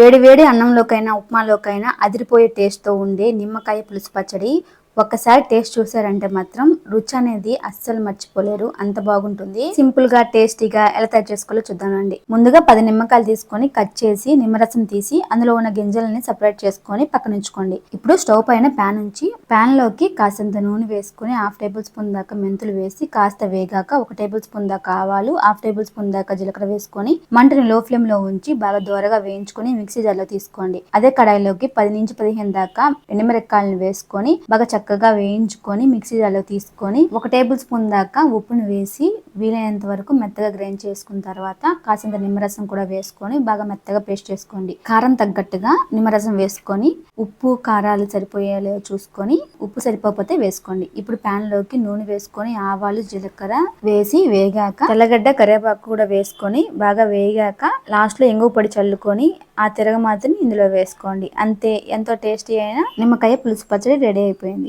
వేడి వేడి అన్నంలోకైనా ఉప్మాలోకైనా అదిరిపోయే టేస్ట్తో ఉండే నిమ్మకాయ పులుసు పచ్చడి. ఒక్కసారి టేస్ట్ చూసారంటే మాత్రం రుచి అనేది అస్సలు మర్చిపోలేరు. అంత బాగుంటుంది. సింపుల్గా టేస్టీగా ఎలా తయారు చేసుకోవాలో చూద్దామండి ముందుగా పది నిమ్మకాయలు తీసుకొని కట్ చేసి నిమ్మరసం తీసి అందులో ఉన్న గింజలని సపరేట్ చేసుకొని పక్కన ఉంచుకోండి. ఇప్పుడు స్టవ్ పైన ప్యాన్ ఉంచి ప్యాన్లోకి కాసంత నూనె వేసుకొని హాఫ్ టేబుల్ స్పూన్ దాకా మెంతులు వేసి కాస్త వేగాక ఒక టేబుల్ స్పూన్ దాకా ఆవాలు హాఫ్ టేబుల్ స్పూన్ దాకా జీలకర్ర వేసుకొని మంటని లో ఫ్లేమ్లో ఉంచి బాగా దోరగా వేయించుకొని మిక్సీ జార్లో తీసుకోండి. అదే కడాయిలోకి పది నుంచి పదిహేను దాకా ఎండుమిరక్కాయలను వేసుకొని బాగా చక్కగా వేయించుకొని మిక్సీ జార్లో తీసుకొని ఒక టేబుల్ స్పూన్ దాకా ఉప్పును వేసి వీలైనంత వరకు మెత్తగా గ్రైండ్ చేసుకున్న తర్వాత కాసింత నిమ్మరసం కూడా వేసుకొని బాగా మెత్తగా పేస్ట్ చేసుకోండి. కారం తగ్గట్టుగా నిమ్మరసం వేసుకొని ఉప్పు కారాలు సరిపోయేలా చూసుకొని ఉప్పు సరిపోతే వేసుకోండి. ఇప్పుడు ప్యాన్లోకి నూనె వేసుకొని ఆవాలు జీలకర్ర వేసి వేగాక తెల్లగడ్డ కరివేపాకు కూడా వేసుకొని బాగా వేగాక లాస్ట్లో ఎంగు పొడి చల్లుకొని ఆ తిరగమాతని ఇందులో వేసుకోండి. అంతే ఎంతో టేస్టీ అయిన నిమ్మకాయ పులుసు పచ్చడి రెడీ అయిపోయింది.